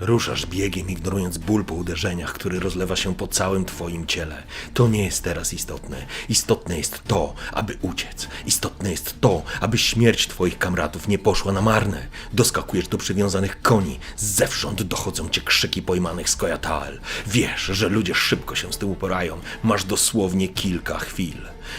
Ruszasz biegiem, ignorując ból po uderzeniach, który rozlewa się po całym twoim ciele. To nie jest teraz istotne. Istotne jest to, aby uciec. Istotne jest to, aby śmierć twoich kamratów nie poszła na marne. Doskakujesz do przywiązanych koni. Zewsząd dochodzą cię krzyki pojmanych z Koyatael. Wiesz, że ludzie szybko się z tym uporają. Masz dosłownie kilka chwil.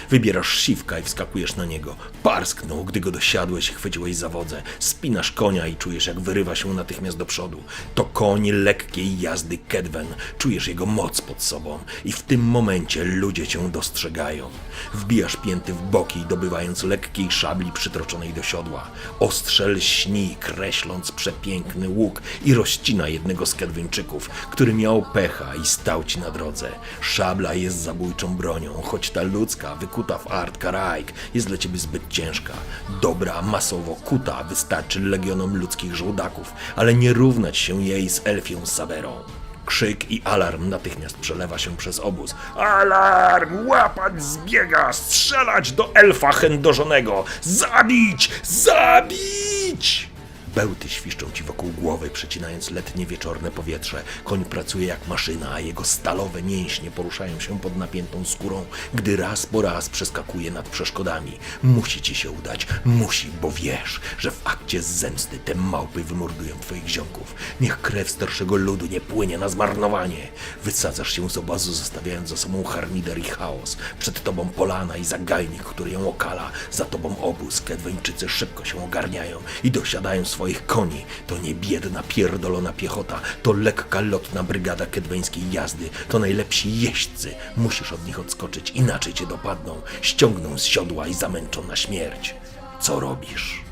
Wybierasz siwka i wskakujesz na niego. Parsknął, gdy go dosiadłeś i chwyciłeś za wodze. Spinasz konia i czujesz, jak wyrywa się natychmiast do przodu. To koń lekkiej jazdy Kedwen. Czujesz jego moc pod sobą i w tym momencie ludzie cię dostrzegają. Wbijasz pięty w boki, dobywając lekkiej szabli przytroczonej do siodła. Ostrze lśni, kreśląc przepiękny łuk i rozcina jednego z Kedwyńczyków, który miał pecha i stał ci na drodze. Szabla jest zabójczą bronią, choć ta ludzka, wykuta w art karaik, jest dla ciebie zbyt ciężka. Dobra, masowo kuta wystarczy legionom ludzkich żołdaków, ale nie równać się jej z elfią saberą. Krzyk i alarm natychmiast przelewa się przez obóz. Alarm! Łapać zbiega! Strzelać do elfa chędożonego! Zabić! Zabić! Bełty świszczą ci wokół głowy, przecinając letnie wieczorne powietrze. Koń pracuje jak maszyna, a jego stalowe mięśnie poruszają się pod napiętą skórą, gdy raz po raz przeskakuje nad przeszkodami. Musi ci się udać, musi, bo wiesz, że w akcie zemsty te małpy wymordują twoich ziomków. Niech krew starszego ludu nie płynie na zmarnowanie. Wysadzasz się z obozu, zostawiając za sobą harmider i chaos. Przed tobą polana i zagajnik, który ją okala. Za tobą obóz. Kedweńczycy szybko się ogarniają i dosiadają swoich koni. To nie biedna, pierdolona piechota, to lekka, lotna brygada kedweńskiej jazdy. To najlepsi jeźdźcy. Musisz od nich odskoczyć, inaczej cię dopadną. Ściągną z siodła i zamęczą na śmierć. Co robisz?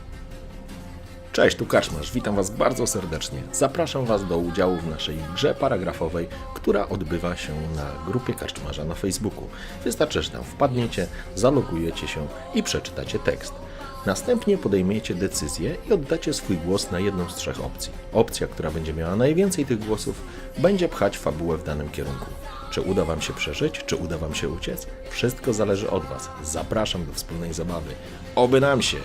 Cześć, tu Kaczmarz. Witam Was bardzo serdecznie. Zapraszam Was do udziału w naszej grze paragrafowej, która odbywa się na grupie Kaczmarza na Facebooku. Wystarczy, że tam wpadniecie, zalogujecie się i przeczytacie tekst. Następnie podejmiecie decyzję i oddacie swój głos na jedną z trzech opcji. Opcja, która będzie miała najwięcej tych głosów, będzie pchać fabułę w danym kierunku. Czy uda Wam się przeżyć, czy uda Wam się uciec? Wszystko zależy od Was. Zapraszam do wspólnej zabawy. Oby nam się!